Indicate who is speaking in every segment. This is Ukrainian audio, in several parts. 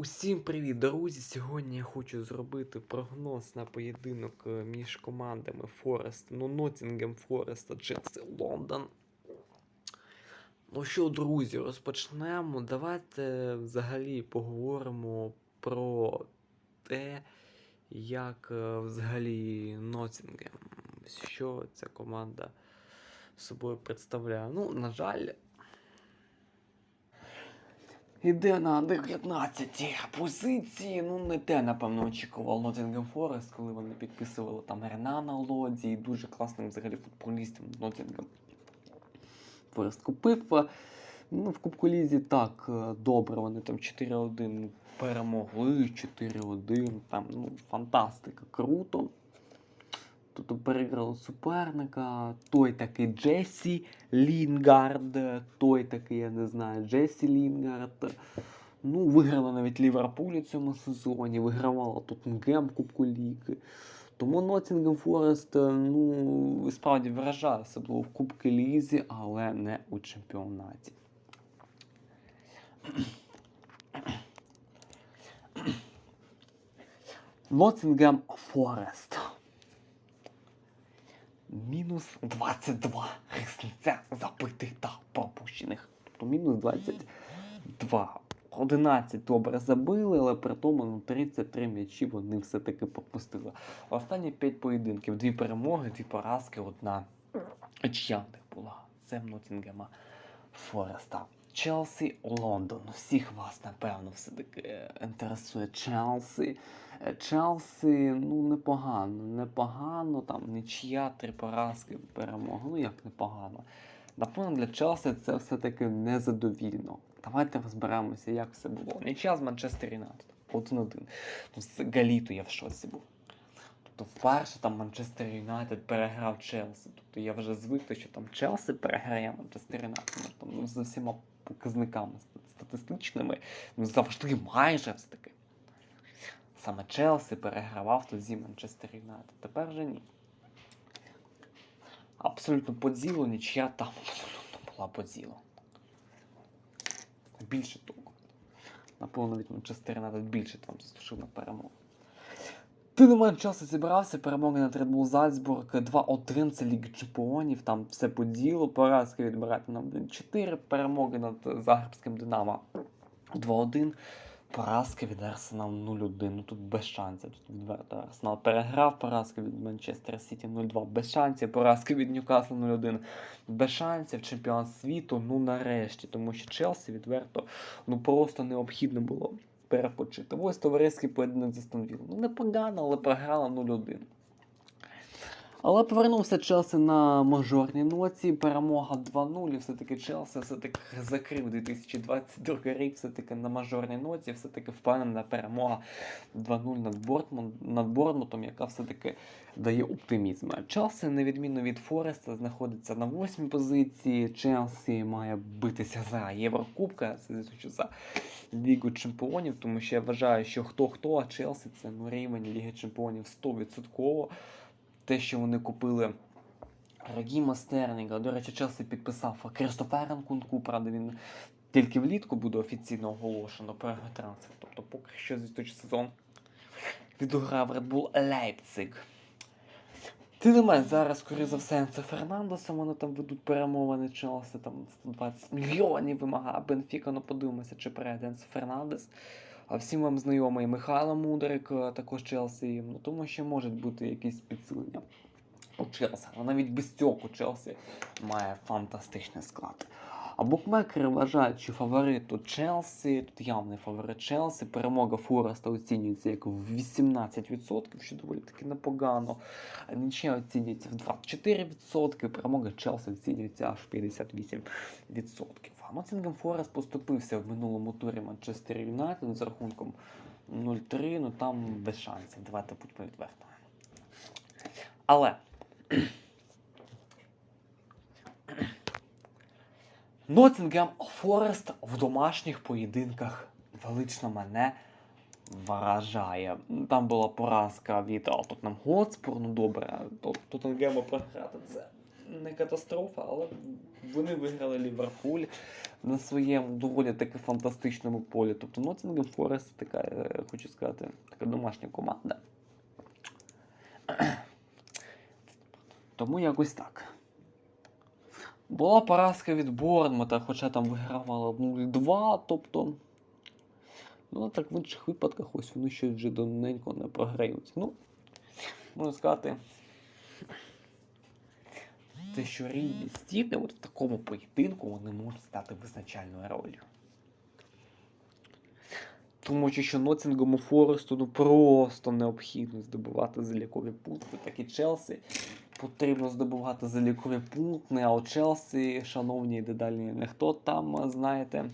Speaker 1: Усім привіт, друзі! Сьогодні я хочу зробити прогноз на поєдинок е, між командами Форест, ну Ноттінгем Форест та Челсі Лондон. Ну що, друзі, розпочнемо. Давайте взагалі поговоримо про те, як е, взагалі Ноттінгем, що ця команда собою представляє. Ну, на жаль, Іде на 19 позиції. Ну, не те, напевно, очікував Nottingham Forest, коли вони підписували там Ренана Лодзі і дуже класним взагалі футболістом Nottingham Forest купив. Ну, в Кубку Лізі так е, добре. Вони там 4-1 перемогли, 4-1. Там, ну, фантастика, круто. Тут переграли суперника, той такий Джесі Лінгард, той такий, я не знаю, Джесі Лінгард. Ну, виграла навіть Ліверпуль у цьому сезоні, вигравала Тоттенгем Кубку Ліги. Тому Ноттінгем Форест, ну, справді вражає, особливо в Кубки Лізі, але не у чемпіонаті. Ноттінгем Форест. Мінус 22 різниця забитих та пропущених. Тобто мінус 22. 11 добре забили, але при тому ну, 33 м'ячі вони все-таки пропустили. Останні 5 поєдинків, дві перемоги, дві поразки, одна них була. Це Ноттінгема Фореста. Челсі Лондон. Всіх вас, напевно, все-таки е, інтересує Челсі. Челсі, ну, непогано, непогано, там нічия, три поразки, перемога. Ну як непогано. Напевно, для Челсі це все-таки незадовільно. Давайте розберемося, як все було. Нічия з Манчестер Юнайтед. 1-1. Ну, з Галіту я в шоці був. Тобто вперше там Манчестер Юнайтед переграв Челсі. Тобто я вже звик, що там Челсі переграє Манчестер Юнайтед. Там, ну, за всіма показниками статистичними. Ну, завжди майже все таки. Саме Челсі перегравав тоді Манчестер Юнайтед. Тепер же ні. Абсолютно по ділу, нічия там абсолютно була по ділу. Більше того. Напевно, навіть Манчестер Юнайтед більше там заслужив на перемогу. Ти не менш часу зібрався, перемоги над Red Bull Зальцбург 2-1, це Ліга Чемпіонів, там все по ділу, поразки від Брайтона 1-4, перемоги над Загребським Динамо 2-1, поразки від Арсенал 0-1, ну тут без шансів, тут відверто Арсенал переграв, поразки від Манчестер Сіті 0-2, без шансів, поразки від Ньюкасла 0-1, без шансів, чемпіон світу, ну нарешті, тому що Челсі відверто, ну просто необхідно було перепочити. Ось товариський поєдинок за Станвіл. Ну, непогано, але програла 0-1. Але повернувся Челсі на мажорній ноці. Перемога 2-0. І все-таки Челсі все-таки закрив 2022 рік все-таки на мажорній ноці. Все-таки впевнена перемога 2-0 над, Бортмун, над Бормутом, яка все-таки дає оптимізм. Челсі, на відміну від Фореста, знаходиться на восьмій позиції. Челсі має битися за Єврокубка, це звісно, за Лігу Чемпіонів, тому що я вважаю, що хто-хто, а Челсі це ну, рівень Ліги Чемпіонів 100%. Те, що вони купили Рагіма Стерлінга. До речі, Челсі підписав Кристофера Нкунку, правда, він тільки влітку буде офіційно оголошено про трансфер. Тобто, поки що за сезон відіграв Red Bull Leipzig. Ти не менш, зараз, скоріше за все, Енце Фернандесом вони там ведуть перемовини Челсі, там 120 мільйонів вимагає Бенфіка, ну подивимося, чи перейде Енце Фернандес. А всім вам знайомий Михайло Мудрик, е, також Челсі, ну тому що можуть бути якісь підсилення у Челсі. Але навіть без цього Челсі має фантастичний склад. А букмекери вважають, що фаворит тут Челсі, тут явний фаворит Челсі. Перемога Фореста оцінюється як в 18%, що доволі таки непогано. А Нічия оцінюється в 24%, перемога Челсі оцінюється аж в 58%. Ноттінгем Форест поступився в минулому турі Манчестер Юнайтед з рахунком 0-3, ну там без шансів. Давайте будьмо відвертими. Але. Ноттінгем Форест в домашніх поєдинках велично мене вражає. Там була поразка від Тоттенхем Готспур, ну добре, Тоттенгему програти це не катастрофа, але вони виграли Ліверпуль на своєму доволі таки фантастичному полі. Тобто Ноттінгем Форест така, е, хочу сказати, така домашня команда. Тому якось так. Була поразка від Борнмута, хоча там вигравала 0-2, тобто. Ну, так в інших випадках ось вони щось вже давненько не програють. Ну, можна сказати, те, що рівні стіни от в такому поєдинку вони можуть стати визначальною ролью. Тому що Ноттінгому Форесту ну просто необхідно здобувати залікові пункти, так і Челсі потрібно здобувати залікові пункти, а у Челсі, шановні дедалі, не хто там, знаєте,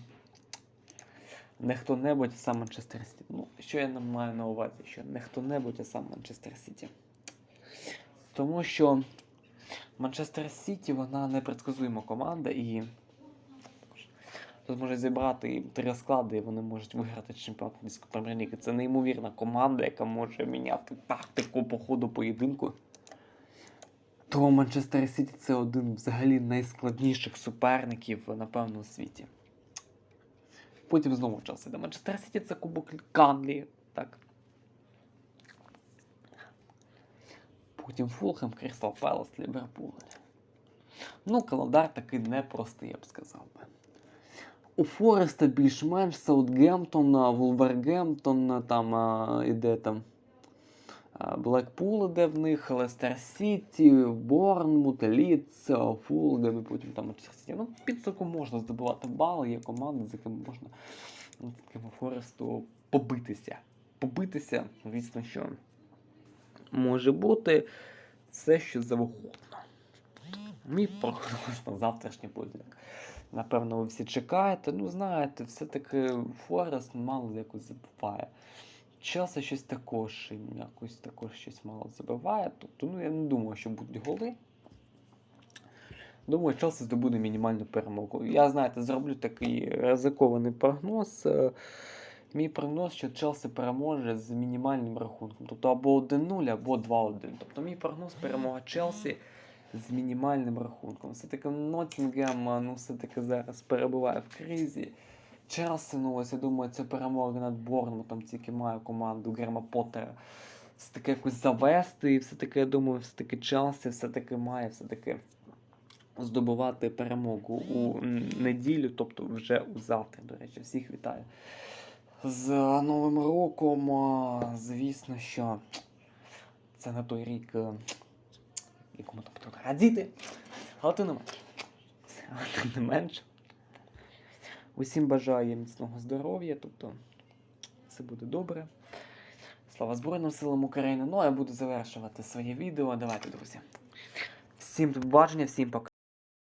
Speaker 1: не хто-небудь, а сам Манчестер Сіті. Ну, що я не маю на увазі, що не хто-небудь, а сам Манчестер Сіті. Тому що Манчестер Сіті вона непредсказуема команда і тут можуть зібрати три склади, і вони можуть виграти чемпіонат англійської прем'єр-ліги. Це неймовірна команда, яка може міняти тактику по ходу поєдинку. То Манчестер Сіті це один взагалі найскладніших суперників, напевно, у світі. Потім знову час іде. Манчестер Сіті це Кубок Канлі. Так. Потім Фулхем, Крістал Пелос, Ліверпуль. Ну, календар такий непростий, я б сказав би. У Фореста більш-менш Саутгемптон, Вулвергемптон, там а, іде там. Блекпул іде в них, Лестер Сіті, Борнмут, Лідс, Фулгем і потім там. Ну, підсумку можна здобувати бали, є команди, з якими можна ну, такому Форесту побитися. Побитися, звісно, що може бути все, що завгодно. Мій прогноз на завтрашній поєдинок. Напевно, ви всі чекаєте. Ну, знаєте, все-таки Форест мало якось забуває. Челси щось також, якось також щось мало забиває. Тобто, ну я не думаю, що будуть голи. Думаю, Челси здобуде мінімальну перемогу. Я, знаєте, зроблю такий ризикований прогноз. Мій прогноз, що Челси переможе з мінімальним рахунком. Тобто або 1-0, або 2-1. Тобто мій прогноз перемога Челсі з мінімальним рахунком. Все-таки Ноттінгем, ну, все-таки зараз перебуває в кризі. Челсі, ну ось я думаю, ця перемога над Борнмутом тільки має команду Грема Поттера все-таки якось завести. І все-таки, я думаю, все-таки Челсі все-таки має все-таки здобувати перемогу у неділю, тобто вже у завтра. До речі, всіх вітаю. З Новим роком, звісно, що це не той рік, е, якому там потрібно радіти. Але тим не менше. Але тим не менше. Усім бажаю міцного здоров'я, тобто все буде добре. Слава Збройним силам України. Ну а я буду завершувати своє відео. Давайте, друзі. Всім до побачення, всім пока.